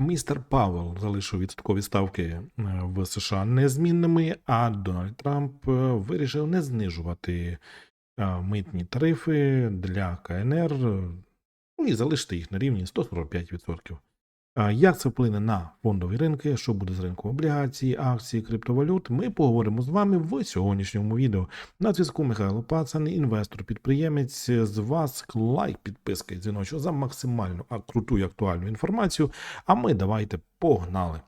Містер Павел залишив відсоткові ставки е, в США незмінними, а Дональд Трамп е, вирішив не знижувати е, митні тарифи для КНР ну і залишити їх на рівні 145%. Як це вплине на фондові ринки, що буде з ринком облігацій, акцій, криптовалют, ми поговоримо з вами в сьогоднішньому відео. На зв'язку Михайло Пацан, інвестор, підприємець. З вас лайк, підписка і дзвіночок за максимальну круту і актуальну інформацію. А ми давайте погнали.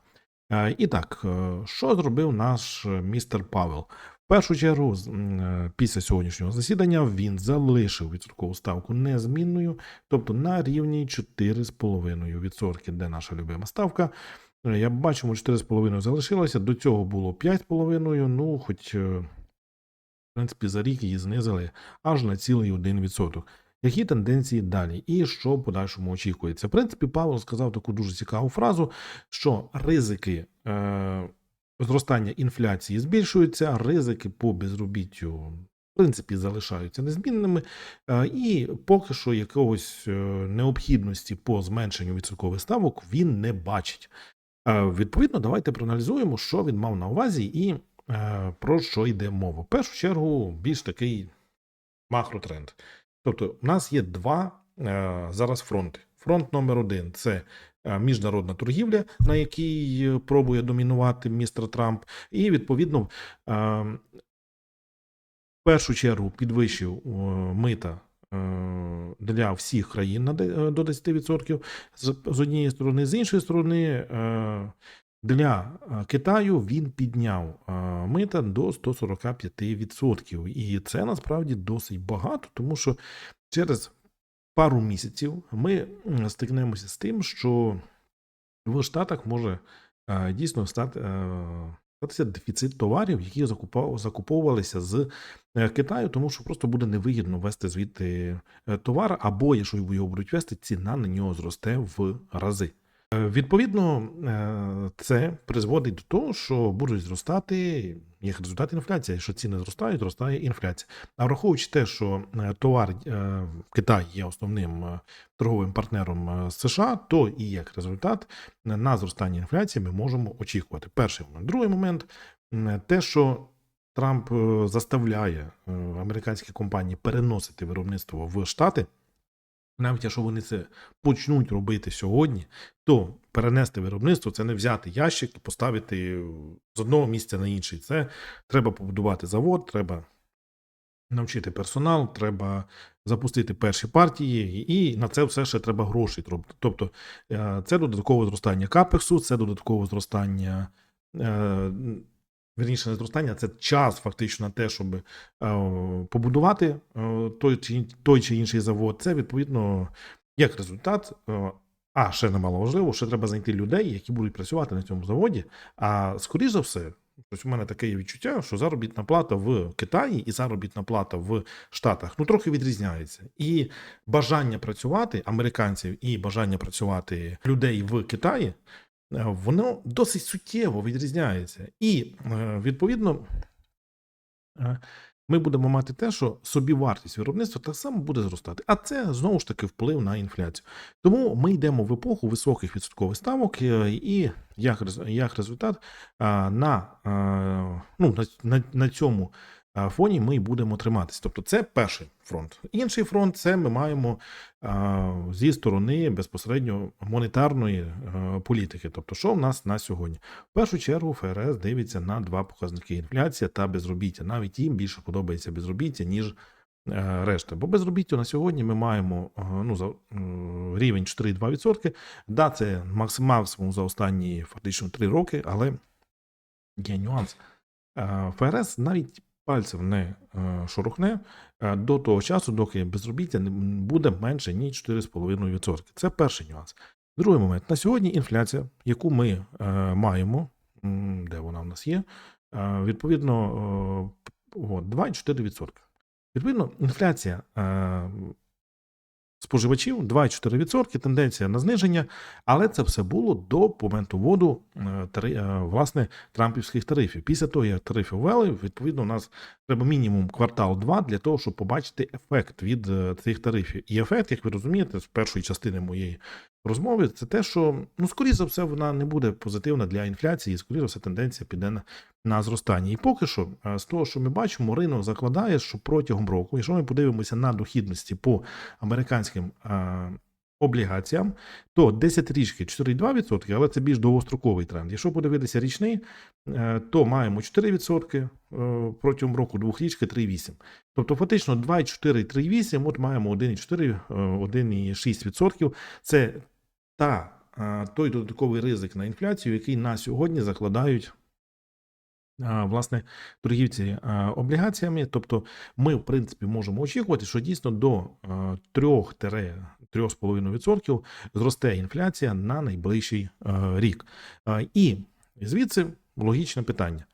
Е, І так, е, що зробив наш містер Павел? В першу чергу, е, після сьогоднішнього засідання він залишив відсоткову ставку незмінною, тобто на рівні 4,5%, де наша любима ставка. Е, Я бачимо, 4,5 залишилося. До цього було 5,5, ну, хоч, е, в принципі, за рік її знизили аж на цілий 1%. Які тенденції далі? І що в подальшому очікується? В принципі, Павло сказав таку дуже цікаву фразу, що ризики е, зростання інфляції збільшуються, ризики по безробіттю, в принципі, залишаються незмінними, е, і поки що якогось е, необхідності по зменшенню відсоткових ставок він не бачить. Е, Відповідно, давайте проаналізуємо, що він мав на увазі і про що йде мова. В першу чергу, більш такий макротренд. Тобто, у нас є два зараз фронти. Фронт номер один це міжнародна торгівля, на якій е, пробує домінувати містер Трамп, і відповідно е, в першу чергу підвищив е, мита е, для всіх країн е, до 10% з, однієї сторони, з іншої сторони. е, Для е, Китаю він підняв е, мита до 145%. І це насправді досить багато, тому що через пару місяців ми стикнемося з тим, що в Штатах може е, дійсно стати, е, статися дефіцит товарів, які закуповувалися з е, Китаю, тому що просто буде невигідно вести звідти товар, або якщо його будуть вести, ціна на нього зросте в рази. Е, Відповідно, е, це призводить до того, що будуть зростати як результат інфляції. Що ціни зростають, зростає інфляція. А враховуючи те, що е, товар в Китаї є основним торговим партнером США, то і як результат на зростання інфляції ми можемо очікувати. Перший момент. Другий момент те, що Трамп заставляє американські компанії переносити виробництво в Штати. Навіть якщо вони це почнуть робити сьогодні, то перенести виробництво це не взяти ящик і поставити з одного місця на інший. Це треба побудувати завод, треба навчити персонал, треба запустити перші партії, і на це все ще треба гроші. Тобто е, це додаткове зростання капексу, це додаткове зростання. Е, Вірніше, не зростання, це час фактично на те, щоб е, побудувати е, той чи, той чи інший завод. Це відповідно як результат. е, А ще немало важливо, що треба знайти людей, які будуть працювати на цьому заводі. А скоріш за все, ось у мене таке є відчуття, що заробітна плата в Китаї і заробітна плата в Штатах ну трохи відрізняється. І бажання працювати американців і бажання працювати людей в Китаї. Е, Воно досить суттєво відрізняється. І е, відповідно е, ми будемо мати те, що собівартість виробництва так само буде зростати. А це знову ж таки вплив на інфляцію. Тому ми йдемо в епоху високих відсоткових ставок, і як, як результат на, ну, на, на, цьому фоні ми будемо триматися. Тобто це перший фронт. Інший фронт це ми маємо зі сторони безпосередньо монетарної е, політики. Тобто, що в нас на сьогодні? В першу чергу ФРС дивиться на два показники: інфляція та безробіття. Навіть їм більше подобається безробіття, ніж е, решта. Бо безробіття на сьогодні ми маємо е, ну, за, рівень 4,2%. Да, це максимум за останні фактично 3 роки, але є нюанс. ФРС навіть пальцем не е, шорохне е, до того часу, доки безробіття не буде менше ніж 4,5%. Це перший нюанс. Другий момент. На сьогодні інфляція, яку ми е, маємо, де вона в нас є, відповідно е, п- от, 2,4%. Відповідно, інфляція споживачів 2,4%, тенденція на зниження, але це все було до моменту вводу е, е, власне трампівських тарифів. Після того, як тарифи ввели, відповідно, у нас треба мінімум квартал-два для того, щоб побачити ефект від е, цих тарифів. І ефект, як ви розумієте, з першої частини моєї розмови, це те, що ну, скоріше за все, вона не буде позитивна для інфляції, і скоріше за все, тенденція піде на, на зростання. І поки що, е, з того, що ми бачимо, ринок закладає, що протягом року, якщо ми подивимося на дохідності по американським е, облігаціям, то 10 річки 4,2%, але це більш довгостроковий тренд. Якщо подивитися річний, е, то маємо 4% е, протягом року, двохрічки 3,8%. Тобто, фактично 2,4, 3,8, от маємо 1,4, е, 1,6%. Це та, той додатковий ризик на інфляцію, який на сьогодні закладають власне торгівці облігаціями. Тобто, ми, в принципі, можемо очікувати, що дійсно до 3-3,5% зросте інфляція на найближчий рік. І звідси логічне питання: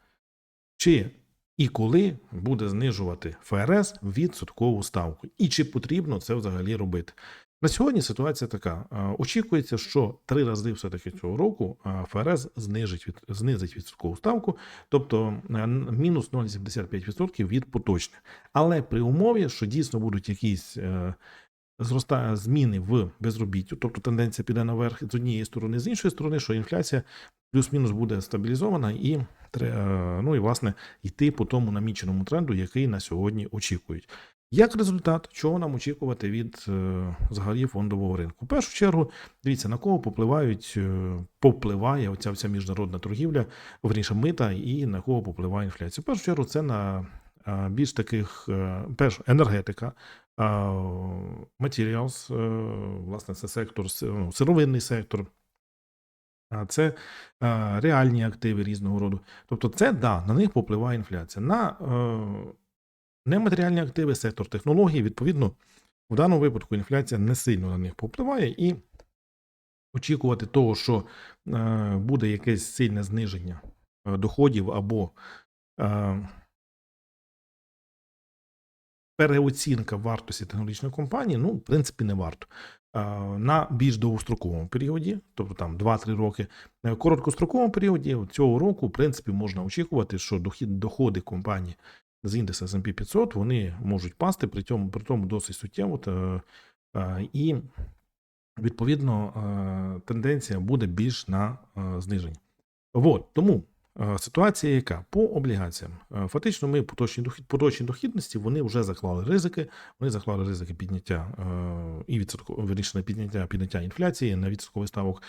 чи і коли буде знижувати ФРС відсоткову ставку, і чи потрібно це взагалі робити? На сьогодні ситуація така: очікується, що три рази все-таки цього року а, ФРС знижить від знизить відсоткову ставку, тобто е, мінус 0,75% від поточних. Але при умові, що дійсно будуть якісь е, зроста зміни в безробіттю, тобто тенденція піде наверх з однієї сторони, з іншої сторони, що інфляція плюс-мінус буде стабілізована і е, ну і власне йти по тому наміченому тренду, який на сьогодні очікують. Як результат, чого нам очікувати від е, взагалі фондового ринку? В першу чергу, дивіться, на кого попливають, е, попливає оця вся міжнародна торгівля, верніше мита, і на кого попливає інфляція. В першу чергу, це на е, більш таких перш енергетика, матеріалс, власне, це сектор, ну, сировинний сектор. Це реальні активи різного роду. Тобто, це да, на них попливає інфляція. На нематеріальні активи, сектор технологій, відповідно, в даному випадку інфляція не сильно на них попливає, і очікувати того, що е, буде якесь сильне зниження е, доходів або е, переоцінка вартості технологічної компанії, ну, в принципі, не варто. На більш довгостроковому періоді, тобто там 2-3 роки, е, короткостроковому періоді цього року, в принципі, можна очікувати, що доходи компанії з індексу S&P 500 вони можуть пасти, при цьому при тому досить суттєво. Та, і відповідно тенденція буде більш на зниження. От, тому ситуація яка? По облігаціям. Е, Фактично, ми поточні дохід, поточні дохідності вони вже заклали ризики. Вони заклали ризики підняття е, і відсотково підняття підняття інфляції на відсотковий ставок.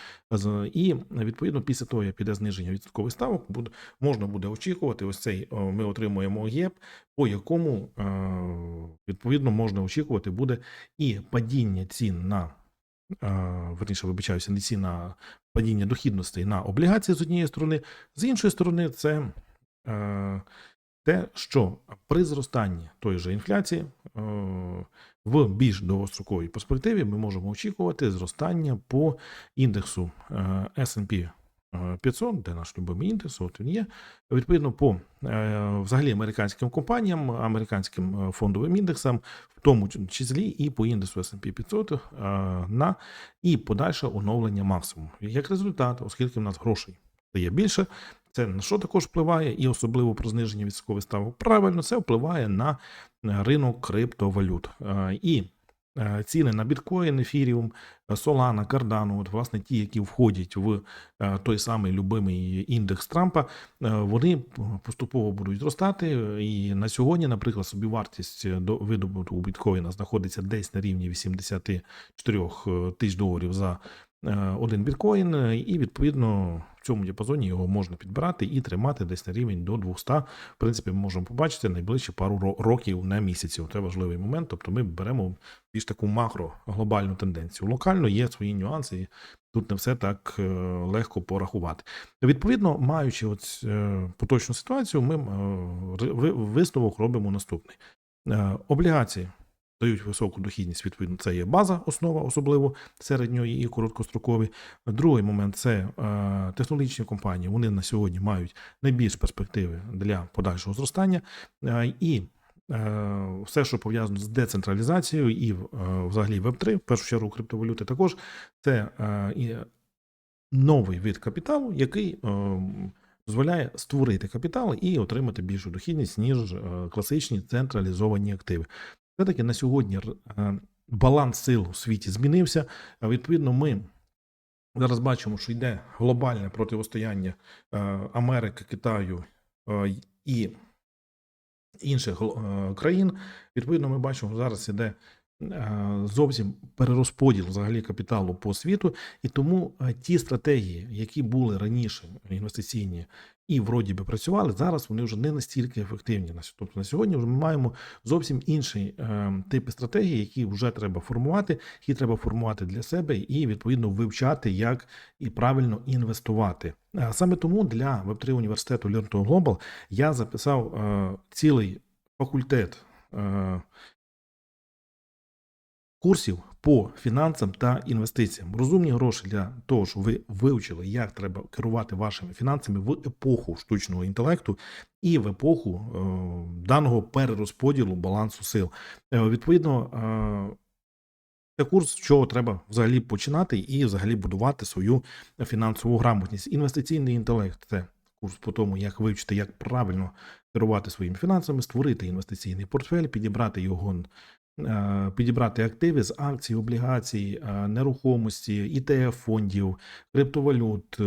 І відповідно після того, як піде зниження відсоткових ставок, буде можна буде очікувати. Ось цей ми отримуємо ЄП, по якому е, відповідно можна очікувати буде і падіння цін на е, верніше, вибачаюся, не цін на падіння дохідностей на облігації з однієї сторони, з іншої сторони, це е, те, що при зростанні тої же інфляції е, в більш довгостроковій перспективі ми можемо очікувати зростання по індексу е, S&P 500, де наш любимий індекс, от він є. Відповідно, по е, взагалі американським компаніям, американським е, фондовим індексам, в тому числі і по індексу S&P 500 е, на і подальше оновлення максимуму. Як результат, оскільки в нас грошей стає більше, це на що також впливає, і особливо про зниження відсоткових ставок. Правильно, це впливає на е, ринок криптовалют. Е, І е, ціни на біткоін, ефіріум, Solana, Cardano, от власне ті, які входять в е, той самий любимий індекс Трампа, е, вони поступово будуть зростати. І на сьогодні, наприклад, собівартість до видобутку біткоїна знаходиться десь на рівні 84 тисяч доларів за е, один біткоін, е, і відповідно в цьому діапазоні його можна підбирати і тримати десь на рівень до 200. В принципі, ми можемо побачити найближчі пару років на місяці. Це важливий момент. Тобто ми беремо більш таку макро глобальну тенденцію. Локально є свої нюанси. і Тут не все так е, легко порахувати. Відповідно, маючи от, е, поточну ситуацію, ми е, висновок робимо наступний: облігації дають високу дохідність. Відповідно, це є база, основа, особливо середньої і короткострокові. Другий момент це е, технологічні компанії. Вони на сьогодні мають найбільш перспективи для подальшого зростання. Е, і е, все, що пов'язано з децентралізацією і взагалі Web3, в першу чергу криптовалюти також, це новий вид капіталу, який дозволяє створити капітал і отримати більшу дохідність, ніж класичні централізовані активи. Все-таки на сьогодні е, баланс сил у світі змінився. Відповідно, ми зараз бачимо, що йде глобальне протистояння е, Америки, Китаю е, і інших е, країн. Відповідно, ми бачимо, що зараз іде е, зовсім перерозподіл взагалі капіталу по світу, і тому е, ті стратегії, які були раніше інвестиційні і вроді би працювали, зараз вони вже не настільки ефективні. Тобто на сьогодні вже ми маємо зовсім інші е, типи стратегії, які вже треба формувати, які треба формувати для себе і відповідно вивчати, як і правильно інвестувати. Е, Саме тому для Web3 університету Learn to Global я записав е, цілий факультет е, курсів по фінансам та інвестиціям. Розумні гроші для того, щоб ви вивчили, як треба керувати вашими фінансами в епоху штучного інтелекту і в епоху е, даного перерозподілу балансу сил. Е, відповідно, е, це курс, з чого треба взагалі починати і взагалі будувати свою фінансову грамотність. Інвестиційний інтелект це курс по тому, як вивчити, як правильно керувати своїми фінансами, створити інвестиційний портфель, підібрати його. Е, Підібрати активи з акцій, облігацій, е, нерухомості, ETF фондів, криптовалют, е,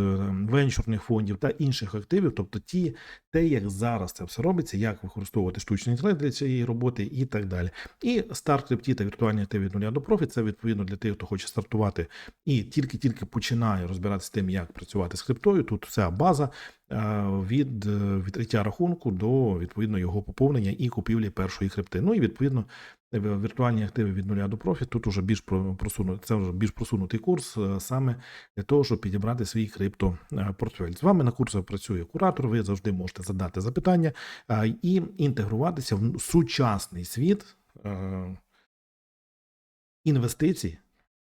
венчурних фондів та інших активів, тобто ті, те, як зараз це все робиться, як використовувати штучний інтелект для цієї роботи і так далі. І старт крипті та віртуальні активи від нуля до профі це відповідно для тих, хто хоче стартувати і тільки-тільки починає розбиратися з тим, як працювати з криптою. Тут вся база від е, відкриття рахунку до відповідно його поповнення і купівлі першої крипти. Ну і відповідно е, віртуальні активи від нуля до профі. Тут уже більш про- це вже більш просунутий курс е, саме для того, щоб підібрати свій криптопортфель. З вами на курсах працює куратор. Ви завжди можете задати запитання е, і інтегруватися в сучасний світ е, інвестицій,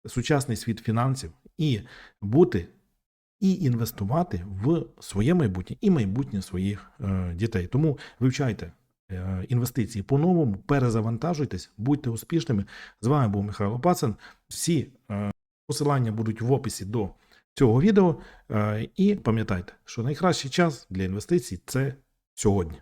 сучасний світ фінансів і бути і інвестувати в своє майбутнє і майбутнє своїх е, дітей. Тому вивчайте е, інвестиції по-новому, перезавантажуйтесь, будьте успішними. З вами був Михайло Пацин. Всі е, посилання будуть в описі до цього відео. І пам'ятайте, що найкращий час для інвестицій це сьогодні.